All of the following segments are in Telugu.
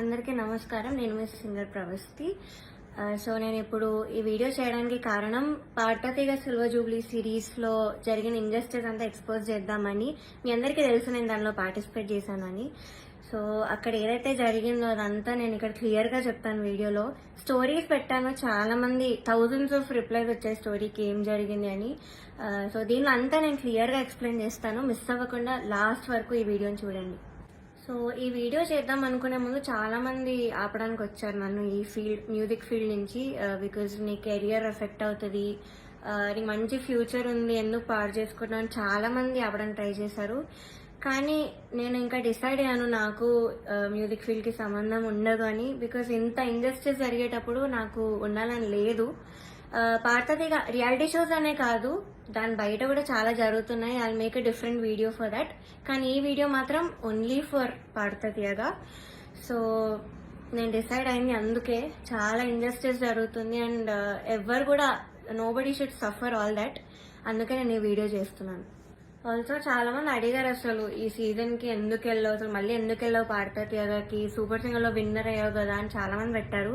అందరికీ నమస్కారం. నేను మిస్ సింగర్ ప్రవస్తి సో నేను ఇప్పుడు ఈ వీడియో చేయడానికి కారణం పాటతీగ సిల్వర్ జూబ్లీ సిరీస్లో జరిగిన ఇంజస్టిస్ అంతా ఎక్స్పోజ్ చేద్దామని మీ అందరికీ తెలుసు నేను దానిలో పార్టిసిపేట్ చేశానని. సో అక్కడ ఏదైతే జరిగిందో అదంతా నేను ఇక్కడ క్లియర్గా చెప్తాను వీడియోలో. స్టోరీస్ పెట్టాను. చాలా మంది థౌజండ్స్ ఆఫ్ రిప్లైస్ వచ్చాయి స్టోరీకి ఏం జరిగింది అని. సో దీనిలో అంతా నేను క్లియర్గా ఎక్స్ప్లెయిన్ చేస్తాను. మిస్ అవ్వకుండా లాస్ట్ వరకు ఈ వీడియోని చూడండి. సో ఈ వీడియో చేద్దాం అనుకునే ముందు చాలామంది ఆపడానికి వచ్చారు నన్ను ఈ ఫీల్డ్ మ్యూజిక్ ఫీల్డ్ నుంచి బికాజ్ నీ కెరియర్ ఎఫెక్ట్ అవుతుంది. ఆ, నీకు మంచి ఫ్యూచర్ ఉంది ఎందుకు పాడు చేసుకుంటున్నాను చాలా మంది ఆపడానికి ట్రై చేశారు. కానీ నేను ఇంకా డిసైడ్ అయ్యాను నాకు మ్యూజిక్ ఫీల్డ్కి సంబంధం ఉండదు అని బికాజ్ ఇంత ఇండస్ట్రీస్ జరిగేటప్పుడు నాకు ఉండాలని లేదు. పాడతదిగా రియాలిటీ షోస్ అనే కాదు దాని బయట కూడా చాలా జరుగుతున్నాయి. I make a different video for that కానీ ఈ వీడియో మాత్రం ఓన్లీ ఫర్ పాడతదిగా సో నేను డిసైడ్ అయింది అందుకే చాలా ఇంజస్టిస్ జరుగుతుంది అండ్ uh, ఎవరు కూడా nobody should suffer all that అందుకే నేను ఈ వీడియో చేస్తున్నాను. ఆల్సో చాలా మంది అడిగారు అసలు ఈ సీజన్కి ఎందుకు వెళ్ళావు? అసలు మళ్ళీ ఎందుకు వెళ్ళావు పాడతా తీయగాకి సూపర్ సింగర్లో విన్నర్ అయ్యావు కదా అని చాలామంది పెట్టారు.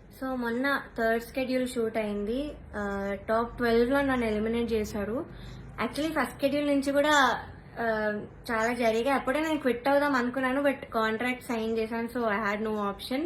సో మొన్న థర్డ్ స్కెడ్యూల్ షూట్ అయింది. టాప్ ట్వెల్వ్లో నన్ను ఎలిమినేట్ చేశారు యాక్చువల్లీ ఫస్ట్ స్కెడ్యూల్ నుంచి కూడా చాలా జరిగాయి. అప్పుడే నేను క్విట్ అవుదాం అనుకున్నాను బట్ కాంట్రాక్ట్ సైన్ చేశాను so I had no option.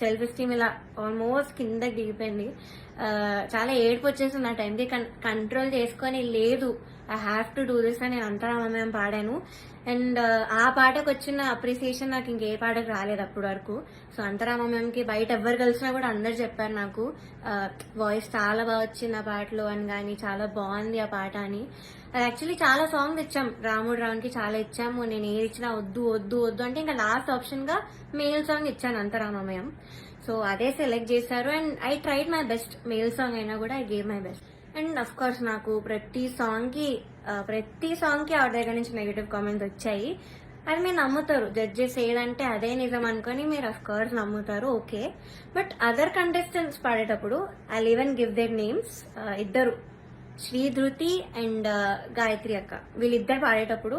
Self esteem ఇలా ఆల్మోస్ట్ కిందకి దిగిపోయింది. చాలా ఏడుపు వచ్చేసింది ఆ టైంకి. కంట్రోల్ చేసుకొని లేదు I have to do this అని నేను పాడాను. అండ్ ఆ పాటకు వచ్చిన అప్రిసియేషన్ నాకు ఇంకే పాటకు రాలేదు అప్పుడు వరకు. సో అంతరామమయంకి బయట ఎవరు కలిసినా కూడా అందరు చెప్పారు నాకు వాయిస్ చాలా బాగా వచ్చింది ఆ పాటలో అని కానీ చాలా బాగుంది ఆ పాట అని. అది యాక్చువల్లీ చాలా సాంగ్స్ ఇచ్చాం రాముడు రావునికి చాలా ఇచ్చాము. నేను ఏది ఇచ్చినా వద్దు వద్దు వద్దు అంటే ఇంకా లాస్ట్ ఆప్షన్గా మేల్ సాంగ్ ఇచ్చాను అంతరామమయం. సో అదే సెలెక్ట్ చేశారు and I tried my best male song అయినా కూడా I gave my best and of course నాకు ప్రతి సాంగ్కి ప్రతి సాంగ్కి ఆవిడ దగ్గర నుంచి నెగిటివ్ కామెంట్స్ వచ్చాయి. అది మీరు నమ్ముతారు. జడ్జెస్ ఏదంటే అదే నిజం అనుకొని మీరు అఫ్ కోర్స్ నమ్ముతారు. ఓకే బట్ అదర్ కంటెస్టెంట్స్ పాడేటప్పుడు I even give their names ఇద్దరు. శ్రీ ధృతి అండ్ uh, గాయత్రి అక్క. వీళ్ళిద్దరు పాడేటప్పుడు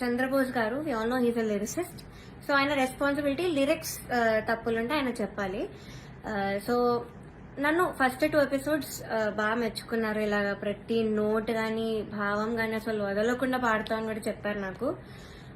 Chandrabose garu we all know he's a lyricist so ఆయన రెస్పాన్సిబిలిటీ లిరిక్స్ uh, తప్పులుంటే ఆయన చెప్పాలి. Uh, సో నన్ను ఫస్ట్ టూ ఎపిసోడ్స్ బాగా మెచ్చుకున్నారు. ఇలాగ ప్రతి నోట్ కానీ భావం కానీ అసలు వదలకుండా పాడతామని కూడా చెప్పారు నాకు.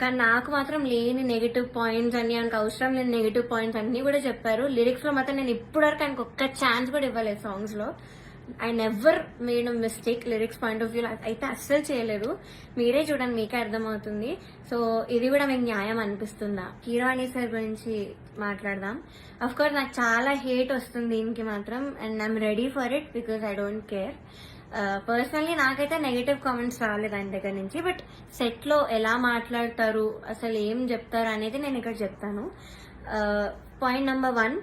కానీ నాకు మాత్రం లేని నెగిటివ్ పాయింట్స్ అన్ని ఆయనకు అవసరం లేని నెగిటివ్ పాయింట్స్ అన్ని కూడా చెప్పారు. లిరిక్స్లో మాత్రం నేను ఇప్పటివరకు ఆయనకు ఒక్క ఛాన్స్ కూడా ఇవ్వలేదు సాంగ్స్లో. I never made mistake lyrics point of view అయితే అస్సలు చేయలేదు. మీరే చూడండి మీకే అర్థమవుతుంది. సో ఇది కూడా మీకు న్యాయం అనిపిస్తుందా? కీరవాణి సార్ గురించి మాట్లాడదాం. అఫ్ కోర్స్ నాకు చాలా హేట్ వస్తుంది దీనికి మాత్రం and I'm ready for it because I don't care Uh, personally నాకైతే నెగిటివ్ కామెంట్స్ రాలేదు ఆయన దగ్గర నుంచి బట్ సెట్లో ఎలా మాట్లాడతారు అసలు ఏం చెప్తారు అనేది నేను ఇక్కడ చెప్తాను. పాయింట్ నెంబర్ వన్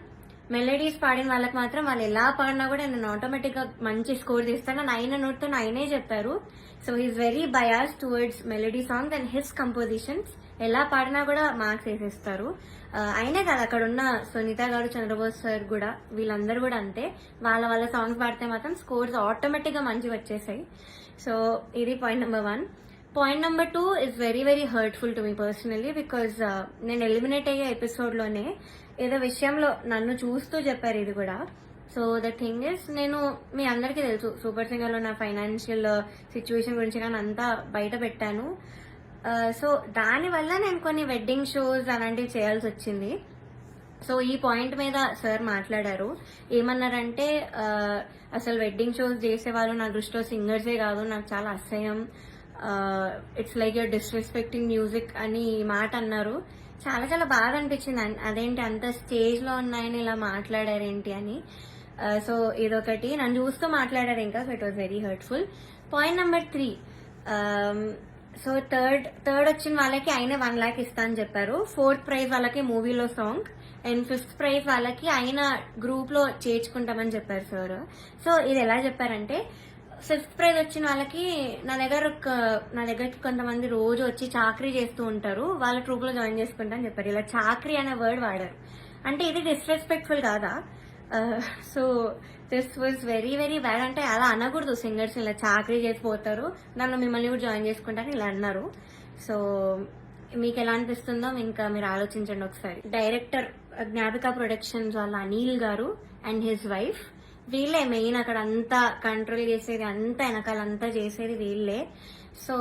మెలడీస్ పాడిన వాళ్ళకి మాత్రం వాళ్ళు ఎలా పాడినా కూడా నేను ఆటోమేటిక్గా మంచి స్కోర్ తీస్తాను. అని ఆయన నోట్తో ఆయనే చెప్పారు. So he's very bias towards melody songs and his compositions ఎలా పాడినా కూడా మార్క్స్ వేసేస్తారు. అయినా కాదు అక్కడ ఉన్న సునీత గారు చంద్రబోస్ సార్ కూడా వీళ్ళందరూ కూడా అంతే. వాళ్ళ వాళ్ళ సాంగ్స్ పాడితే మాత్రం స్కోర్స్ ఆటోమేటిక్గా మంచిగా వచ్చేసాయి. సో ఇది point number one point number two is very very hurtful to me personally because నేను ఎలిమినేట్ అయ్యే ఎపిసోడ్లోనే ఏదో విషయంలో నన్ను చూస్తూ చెప్పారు ఇది కూడా. సో ద థింగ్ ఇస్ నేను మీ అందరికీ తెలుసు సూపర్ సింగర్లో నా ఫైనాన్షియల్ సిచ్యువేషన్ గురించి నేను అంతా బయట పెట్టాను. సో దానివల్ల నేను కొన్ని వెడ్డింగ్ షోస్ అలాంటివి చేయాల్సి వచ్చింది. సో ఈ పాయింట్ మీద సార్ మాట్లాడారు. ఏమన్నారంటే అసలు వెడ్డింగ్ షోస్ చేసేవాళ్ళు నా దృష్టిలో సింగర్సే కాదు నాకు చాలా అసహ్యం. It's like your disrespecting music అని ఈ మాట అన్నారు. చాలా చాలా బాగా అనిపించింది. అన్- అదేంటి అంత స్టేజ్లో ఉన్నాయని ఇలా మాట్లాడారేంటి అని. సో ఇదొకటి. నన్ను చూస్తూ మాట్లాడారు ఇంకా so it was very hurtful point number three so third third వచ్చిన వాళ్ళకి ఆయన వన్ ల్యాక్ ఇస్తా అని చెప్పారు. ఫోర్త్ ప్రైజ్ వాళ్ళకి మూవీలో సాంగ్ అండ్ ఫిఫ్త్ ప్రైజ్ వాళ్ళకి ఆయన గ్రూప్లో చేర్చుకుంటామని చెప్పారు సార్ సో ఇది ఎలా చెప్పారంటే ఫిఫ్త్ ప్రైజ్ వచ్చిన వాళ్ళకి నా దగ్గర ఒక నా దగ్గరికి కొంతమంది రోజు వచ్చి చాకరీ చేస్తూ ఉంటారు. వాళ్ళ ట్రూప్లో జాయిన్ చేసుకుంటా అని చెప్పారు. ఇలా చాకరీ అనే వర్డ్ వాడారు. అంటే ఇది డిస్రెస్పెక్ట్ఫుల్ కాదా? Uh, so this was very very bad అంటే అలా అనకూడదు సింగర్స్ ఇలా చాకరీ చేసిపోతారు నన్ను మిమ్మల్ని కూడా జాయిన్ చేసుకుంటారు ఇలా అన్నారు. సో మీకు ఎలా అనిపిస్తుందో ఇంకా మీరు ఆలోచించండి ఒకసారి. డైరెక్టర్ జ్ఞాపిక ప్రొడక్షన్స్ వాళ్ళ Anil garu and his wife వీళ్ళే మెయిన్ అక్కడ అంతా కంట్రోల్ చేసేది అంతా వెనకాల అంతా చేసేది వీళ్ళే. సో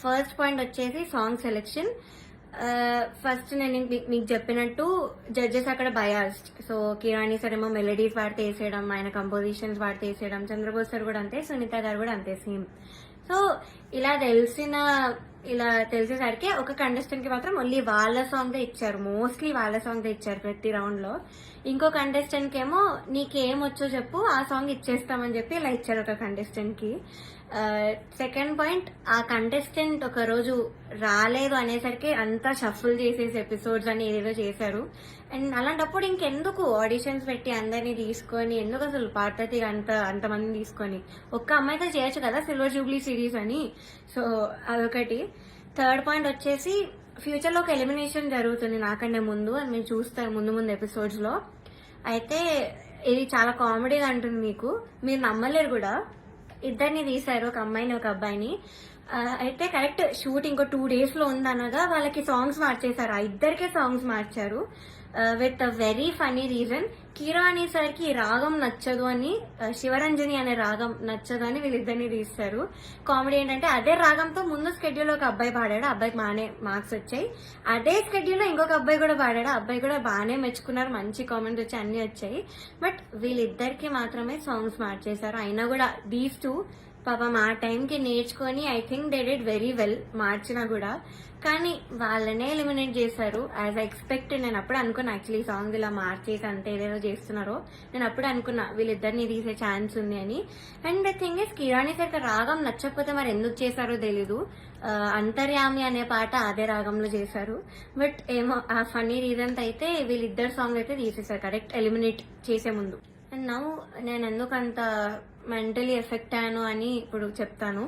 ఫస్ట్ పాయింట్ వచ్చేసి సాంగ్ సెలెక్షన్ ఫస్ట్ నేను మీకు చెప్పినట్టు జడ్జెస్ అక్కడ బయాస్డ్ సో కిరాణి సార్ ఏమో మెలడీస్ వాడితే వేసేయడం ఆయన కంపోజిషన్స్ వాడితే వేసేయడం చంద్రబోస్ సార్ కూడా అంతే సునీత గారు కూడా అంతే సేమ్ సో ఇలా తెలిసిన ఇలా తెలిసేసరికి ఒక కంటెస్టెంట్కి మాత్రం ఓన్లీ వాళ్ళ సాంగ్ ఇచ్చారు. మోస్ట్లీ వాళ్ళ సాంగ్ ఇచ్చారు ప్రతి రౌండ్లో. ఇంకో కంటెస్టెంట్కి ఏమో నీకేం వచ్చో చెప్పు ఆ సాంగ్ ఇచ్చేస్తామని చెప్పి ఇలా ఇచ్చారు ఒక కంటెస్టెంట్కి. సెకండ్ పాయింట్ ఆ కంటెస్టెంట్ ఒక రోజు రాలేదు అనేసరికి అంతా షఫుల్ చేసేసి ఎపిసోడ్స్ అని ఏదేదో చేశారు. అండ్ అలాంటప్పుడు ఇంకెందుకు ఆడిషన్స్ పెట్టి అందరినీ తీసుకొని ఎందుకు అసలు పార్టీ అంత అంతమంది తీసుకొని? ఒక్క అమ్మాయితో చేయొచ్చు కదా సిల్వర్ జూబ్లీ సిరీస్ అని? సో అదొకటి. థర్డ్ పాయింట్ వచ్చేసి ఫ్యూచర్లో ఒక ఎలిమినేషన్ జరుగుతుంది నాకంటే ముందు అని మేము చూస్తారు ముందు ముందు ఎపిసోడ్స్లో అయితే ఇది చాలా కామెడీగా అంటుంది మీకు. మీరు నమ్మలేరు కూడా. ఇద్దరిని తీశారు ఒక అమ్మాయిని ఒక అబ్బాయిని. అయితే కరెక్ట్ షూట్ ఇంకో టూ డేస్లో ఉందనగా వాళ్ళకి సాంగ్స్ మార్చేశారు. ఆ ఇద్దరికే సాంగ్స్ మార్చారు. With a very funny reason Keera అనేసరికి ఈ రాగం నచ్చదు అని శివరంజని అనే రాగం నచ్చదు అని వీళ్ళిద్దరిని తీస్తారు. కామెడీ ఏంటంటే అదే రాగంతో ముందు స్కెడ్యూల్ ఒక అబ్బాయి పాడాడు ఆ అబ్బాయికి బాగానే మార్క్స్ వచ్చాయి. అదే స్కెడ్యూల్లో ఇంకొక అబ్బాయి కూడా పాడాడు ఆ అబ్బాయి కూడా బాగానే మెచ్చుకున్నారు మంచి కామెంట్స్ వచ్చి అన్ని వచ్చాయి. బట్ వీళ్ళిద్దరికి మాత్రమే సాంగ్స్ మార్చేశారు అయినా కూడా దీస్ టూ పాపం ఆ టైంకి నేర్చుకొని I think they did very well మార్చినా కూడా. కానీ వాళ్ళనే ఎలిమినేట్ చేశారు. యాజ్ ఎక్స్పెక్ట్ నేను అప్పుడు అనుకున్నా యాక్చువల్లీ సాంగ్ ఇలా మార్చేసి అంత ఏదేదో చేస్తున్నారో. నేను అప్పుడు అనుకున్నా వీళ్ళిద్దరిని తీసే ఛాన్స్ ఉంది అని. And the thing is Keeravani sir రాగం నచ్చకపోతే మరి ఎందుకు చేశారో తెలీదు. అంతర్యామి అనే పాట అదే రాగంలో చేశారు. బట్ ఏమో ఆ ఫన్నీ రీజన్స్ అయితే వీళ్ళిద్దరు సాంగ్ అయితే తీసేశారు. కరెక్ట్ ఎలిమినేట్ చేసే ముందు. అండ్ నవ్వు నేను ఎందుకంత మెంటలీ ఎఫెక్ట్ అయ్యాను అని ఇప్పుడు చెప్తాను.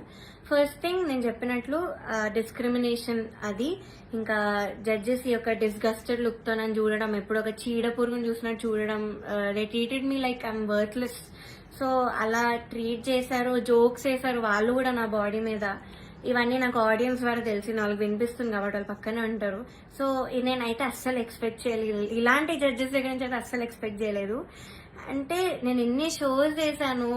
ఫస్ట్ థింగ్ నేను చెప్పినట్లు డిస్క్రిమినేషన్ అది. ఇంకా జడ్జెస్ యొక్క డిస్గస్టెడ్ లుక్తో నన్ను చూడడం ఎప్పుడు ఒక చీడ పురుగును చూసినట్టు చూడడం they treated me like I'm worthless so అలా ట్రీట్ చేశారు జోక్స్ వేశారు వాళ్ళు కూడా నా బాడీ మీద. ఇవన్నీ నాకు ఆడియన్స్ ద్వారా తెలిసి వాళ్ళకి వినిపిస్తుంది కాబట్టి వాళ్ళు పక్కనే ఉంటారు. సో నేనైతే అస్సలు ఎక్స్పెక్ట్ చేయలేదు. ఇలాంటి జడ్జెస్ దగ్గర నుంచి అయితే అస్సలు ఎక్స్పెక్ట్ చేయలేదు. అంటే నేను ఎన్ని షోస్ చేశాను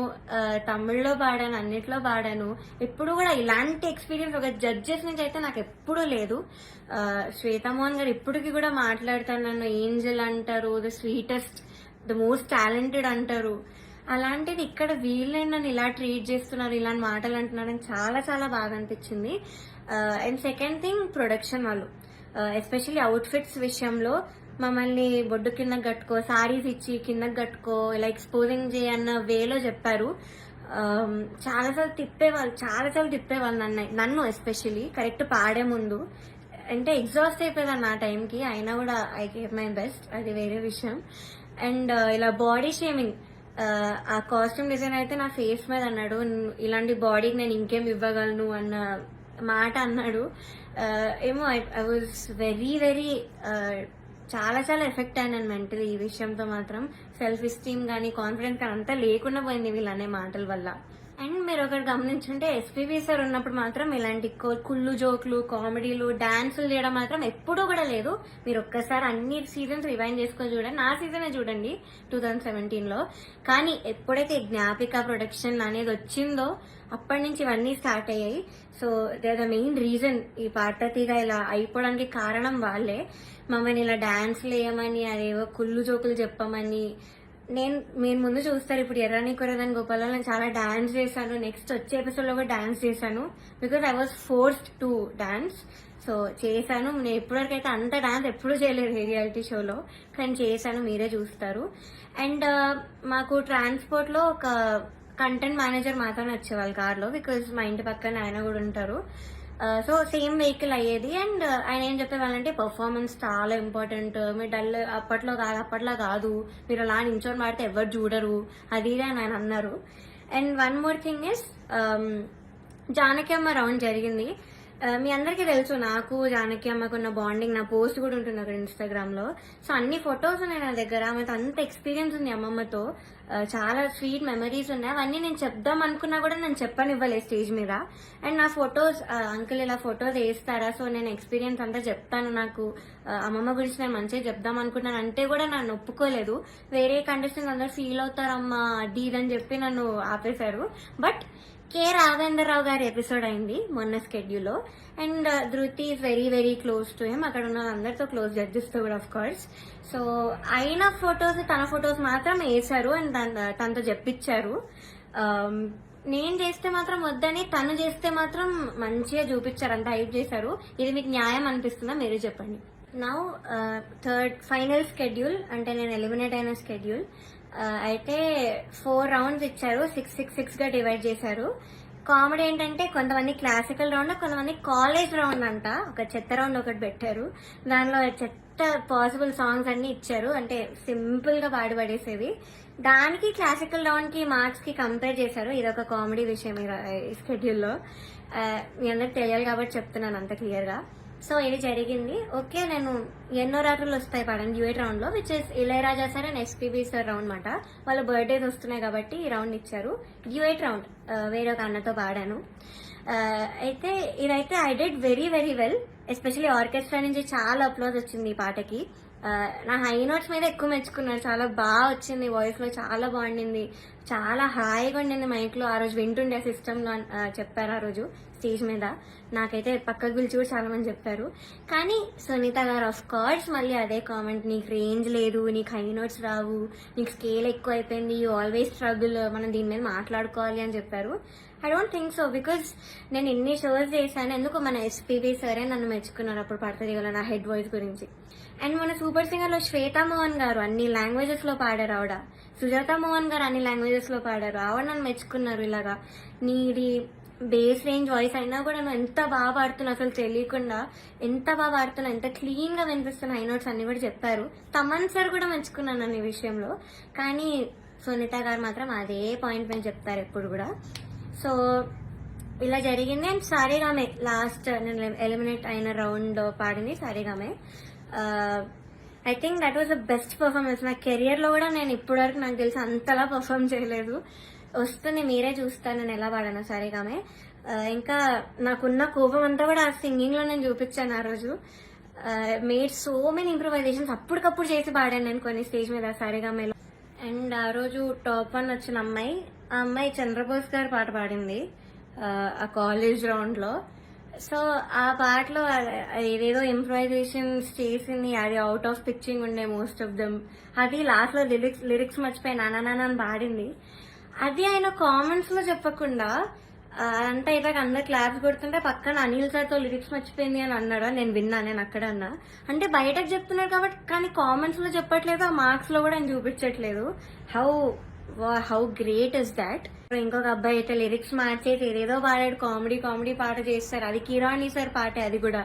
తమిళ్ళో పాడాను అన్నిట్లో పాడాను. ఎప్పుడు కూడా ఇలాంటి ఎక్స్పీరియన్స్ ఒక జడ్జెస్ నుంచి అయితే నాకు ఎప్పుడూ లేదు. శ్వేతమోహన్ శ్వేతామోహన్ గారు ఇప్పటికి కూడా మాట్లాడతాను నన్ను ఏంజల్ అంటారు the sweetest the most talented అంటారు. అలాంటిది ఇక్కడ వీళ్ళే నన్ను ఇలా ట్రీట్ చేస్తున్నారు ఇలాంటి మాటలు అంటున్నారని చాలా చాలా బాగా అనిపించింది. అండ్ సెకండ్ థింగ్ ప్రొడక్షన్ వాళ్ళు. ఎస్పెషల్లీ అవుట్ఫిట్స్ విషయంలో మమ్మల్ని బొడ్డు కింద కట్టుకో సారీస్ ఇచ్చి కిందకి కట్టుకో ఇలా ఎక్స్పోజింగ్ చేయన్న వేలో చెప్పారు. చాలాసార్లు తిప్పేవాళ్ళు చాలాసార్లు తిప్పేవాళ్ళు నన్ను నన్ను ఎస్పెషల్లీ కరెక్ట్ పాడే ముందు. అంటే ఎగ్జాస్ట్ అయిపోయేదాన్ని ఆ టైంకి అయినా కూడా ఐ గేవ్ మై బెస్ట్ అది వేరే విషయం. అండ్ uh, ఇలా బాడీ షేమింగ్ uh, ఆ కాస్ట్యూమ్ డిజైన్ అయితే నా ఫేస్ మీద అన్నాడు ఇలాంటి బాడీకి నేను ఇంకేం ఇవ్వగలను అన్న మాట అన్నాడు. Uh, ఏమో ఐ వాజ్ వెరీ వెరీ చాలా చాలా ఎఫెక్ట్ అయినాను మెంటలీ ఈ విషయంతో మాత్రం. సెల్ఫ్ ఎస్టీమ్ కానీ కాన్ఫిడెన్స్ కానీ అంతా లేకుండా పోయింది వీళ్ళు అనే మాటల వల్ల. అండ్ మీరు ఒకటి గమనించుంటే ఎస్పీవి సార్ ఉన్నప్పుడు మాత్రం ఇలాంటి కుళ్ళు జోకులు కామెడీలు డాన్సులు చేయడం మాత్రం ఎప్పుడూ కూడా లేదు. మీరు ఒక్కసారి అన్ని సీజన్స్ రివైండ్ చేసుకొని చూడండి. నా సీజనే చూడండి టూ థౌజండ్ సెవెంటీన్లో కానీ ఎప్పుడైతే జ్ఞాపిక ప్రొడక్షన్ అనేది వచ్చిందో అప్పటి నుంచి ఇవన్నీ స్టార్ట్ అయ్యాయి. So they the main reason ఈ పార్టీగా ఇలా అయిపోవడానికి కారణం వాళ్ళే. మమ్మల్ని ఇలా డాన్స్లు వేయమని అదేవో కుళ్ళు జోకులు చెప్పమని నేను మీరు ముందు చూస్తారు. ఇప్పుడు ఎర్రని కొరదని గోపాల్లో నేను చాలా డాన్స్ చేశాను. నెక్స్ట్ వచ్చే ఎపిసోడ్లో కూడా డాన్స్ చేశాను. Because I was forced to dance so చేశాను. నేను ఇప్పటివరకు అయితే అంత డాన్స్ ఎప్పుడూ చేయలేదు రియాలిటీ షోలో కానీ చేశాను. మీరే చూస్తారు. అండ్ uh, మాకు ట్రాన్స్పోర్ట్లో ఒక కంటెంట్ మేనేజర్ మాత్రమే వచ్చేవాళ్ళు కార్లో బికాజ్ మా ఇంటి పక్కన ఆయన కూడా ఉంటారు. సో సేమ్ వెహికల్ అయ్యేది. అండ్ uh, ఆయన ఏం చెప్పేవాళ్ళంటే పర్ఫార్మెన్స్ చాలా ఇంపార్టెంట్ మీరు డల్ అప్పట్లో కాదు అప్పట్లో కాదు. మీరు అలా నించొని పాడితే ఎవరు చూడరు. అది అని ఆయన అన్నారు. And one more thing is Janakamma round జరిగింది. Uh, మీ అందరికీ తెలుసు నాకు జానకి అమ్మకు ఉన్న బాండింగ్ నా పోస్ట్ కూడా ఉంటుంది అక్కడ ఇన్స్టాగ్రామ్లో. సో అన్ని ఫొటోస్ ఉన్నాయి నా దగ్గర. ఆమెతో అంత ఎక్స్పీరియన్స్ ఉంది అమ్మమ్మతో. చాలా స్వీట్ మెమరీస్ ఉన్నాయి. అవన్నీ నేను చెప్దాం అనుకున్నా కూడా నేను చెప్పనివ్వలేదు స్టేజ్ మీద. అండ్ నా ఫొటోస్ అంకుల్ ఇలా ఫొటోస్ వేస్తారా? సో నేను ఎక్స్పీరియన్స్ అంతా చెప్తాను నాకు. అమ్మమ్మ గురించి నేను మంచిగా చెప్దాం అనుకున్నాను అంటే కూడా నన్ను ఒప్పుకోలేదు. వేరే కండిషన్ అందరూ ఫీల్ అవుతారమ్మా అది ఇదని చెప్పి నన్ను ఆపేశారు. బట్ కే రాఘవేంద్రరావు గారి ఎపిసోడ్ అయింది మొన్న స్కెడ్యూల్లో and Dhruti is very very close to him అక్కడ ఉన్న అందరితో క్లోజ్ జడ్జెస్తో కూడా ఆఫ్ కోర్స్ సో అయిన ఫొటోస్ తన ఫొటోస్ మాత్రం వేశారు అండ్ తన తనతో చెప్పించారు. నేను చేస్తే మాత్రం వద్దని తను చేస్తే మాత్రం మంచిగా చూపించారు అంత హైప్ చేశారు. ఇది మీకు న్యాయం అనిపిస్తుందా? మీరు చెప్పండి. నౌ థర్డ్ ఫైనల్ స్కెడ్యూల్ అంటే నేను ఎలిమినేట్ అయిన స్కెడ్యూల్ అయితే ఫోర్ రౌండ్స్ ఇచ్చారు. సిక్స్ సిక్స్ సిక్స్గా డివైడ్ చేశారు. కామెడీ ఏంటంటే కొంతమంది క్లాసికల్ రౌండ్ కొంతమంది కాలేజ్ రౌండ్ అంట. ఒక చెత్త రౌండ్ ఒకటి పెట్టారు. దానిలో చెత్త పాసిబుల్ సాంగ్స్ అన్ని ఇచ్చారు. అంటే సింపుల్గా పాడి పడేసేవి. దానికి క్లాసికల్ రౌండ్కి మార్క్స్కి కంపేర్ చేశారు. ఇది ఒక కామెడీ విషయం ఈ స్కెడ్యూల్లో మీ అందరికి తెలియాలి కాబట్టి చెప్తున్నాను అంత క్లియర్గా. సో ఇది జరిగింది. ఓకే నేను ఎన్నో రాత్రులు వస్తాయి పడండి డ్యూయట్ రౌండ్లో which is Ilaiyaraaja sir and SPB sir round మాట. వాళ్ళ బర్త్డేస్ వస్తున్నాయి కాబట్టి ఈ రౌండ్ ఇచ్చారు. డ్యూయట్ రౌండ్ వేరే ఒక అన్నతో పాడాను. అయితే ఇదైతే I did very very well especially orchestra నుంచి చాలా అప్లోజ్ వచ్చింది ఈ పాటకి. నా హై నోట్స్ మీద ఎక్కువ మెచ్చుకున్నారు చాలా బాగా వచ్చింది. వాయిస్లో చాలా బాగుండింది. చాలా హాయిగా ఉండింది మైక్లో ఆ రోజు వింటుండే సిస్టమ్ చెప్పారు ఆ రోజు స్టేజ్ మీద. నాకైతే పక్క గురించి కూడా చాలా మంది చెప్పారు. కానీ సునీత గారు ఆఫ్ కోర్స్ మళ్ళీ అదే కామెంట్ నీకు రేంజ్ లేదు నీకు హై నోట్స్ రావు నీకు స్కేల్ ఎక్కువ అయిపోయింది యూ ఆల్వేస్ స్ట్రగుల్ మనం దీని మీద మాట్లాడుకోవాలి అని చెప్పారు. I don't think so because నేను ఎన్ని షోస్ చేశాను ఎందుకు మన ఎస్పీబీ సరే నన్ను మెచ్చుకున్నారు అప్పుడు పడుతుంది నా హెడ్ వాయిస్ గురించి. అండ్ మన సూపర్ సింగర్లో శ్వేతా మోహన్ గారు అన్ని లాంగ్వేజెస్లో పాడారు ఆవిడ. సుజాత మోహన్ గారు అన్ని లాంగ్వేజెస్లో పాడారు. ఆవిడ నన్ను మెచ్చుకున్నారు ఇలాగా. నీది బేస్ రేంజ్ వాయిస్ అయినా కూడా నువ్వు ఎంత బాగా పాడుతున్నావు అసలు తెలియకుండా ఎంత బాగా పాడుతున్నావు ఎంత క్లీన్గా వినిపిస్తున్న హై నోట్స్ అన్ని కూడా చెప్పారు. తమన్ సార్ కూడా మెచ్చుకున్నాను నన్ను ఈ విషయంలో. కానీ సునీత గారు మాత్రం అదే పాయింట్ మీద చెప్తారు ఎప్పుడు కూడా. సో ఇలా జరిగింది. అండ్ సారీగామే లాస్ట్ నేను ఎలిమినేట్ అయిన రౌండ్ పాడింది సారీగామే. I think that was the best performance నా కెరియర్లో కూడా నేను ఇప్పటివరకు నాకు తెలిసి అంతలా పర్ఫామ్ చేయలేదు. వస్తుంది మీరే చూస్తాను నేను ఎలా పాడాను సారీగామే. ఇంకా నాకున్న కోపం అంతా కూడా ఆ సింగింగ్లో నేను చూపించాను ఆ రోజు. మేడ్ సో మెనీ ఇంప్రూవైజేషన్స్ అప్పటికప్పుడు చేసి పాడాను నేను కొన్ని స్టేజ్ మీద సారీగామేలో. అండ్ ఆ రోజు టాప్ వన్ వచ్చిన అమ్మాయి ఆ అమ్మాయి చంద్రబోస్ గారి పాట పాడింది ఆ, కాలేజ్ రౌండ్లో. సో ఆ పాటలో ఏదేదో ఇంప్రూవైజేషన్స్ చేసింది అది అవుట్ ఆఫ్ పిచ్చింగ్ ఉండే మోస్ట్ ఆఫ్ దమ్ అది లాస్ట్లో లిరిక్స్ లిరిక్స్ మర్చిపోయి నానా అని పాడింది. అది ఆయన కామెంట్స్లో చెప్పకుండా అంటే అంతా అందరు క్లాప్స్ కొడుతుంటే పక్కన అనిల్ సార్తో లిరిక్స్ మర్చిపోయింది అని అన్నాడు? నేను విన్నా నేను అక్కడ అన్నా. అంటే బయటకు చెప్తున్నారు కాబట్టి కానీ కామెంట్స్లో చెప్పట్లేదు ఆ మార్క్స్లో కూడా ఆయన చూపించట్లేదు. How how great is that ఇంకొక అబ్బాయి అయితే లిరిక్స్ మార్చేసి ఏదేదో పాడాడు కామెడీ కామెడీ పాట చేస్తారు. అది కిరాణి సార్ పాటే అది కూడా.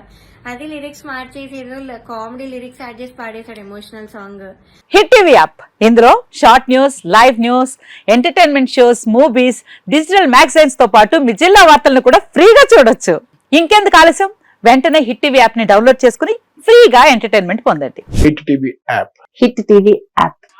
అది లిరిక్స్ మార్చేసి ఏదో కామెడీ లిరిక్స్ యాడ్ చేసి పాడేశాడు emotional song hit TV app. ఇందులో short news live news entertainment shows movies digital మ్యాగజైన్స్తో పాటు మీ జిల్లా వార్తలను కూడా ఫ్రీగా చూడొచ్చు. ఇంకెందుకు ఆలస్యం? వెంటనే హిట్ టీవీ యాప్ని డౌన్లోడ్ చేసుకుని ఫ్రీగా ఎంటర్టైన్మెంట్ పొందండి. Hit TV app. Hit TV app.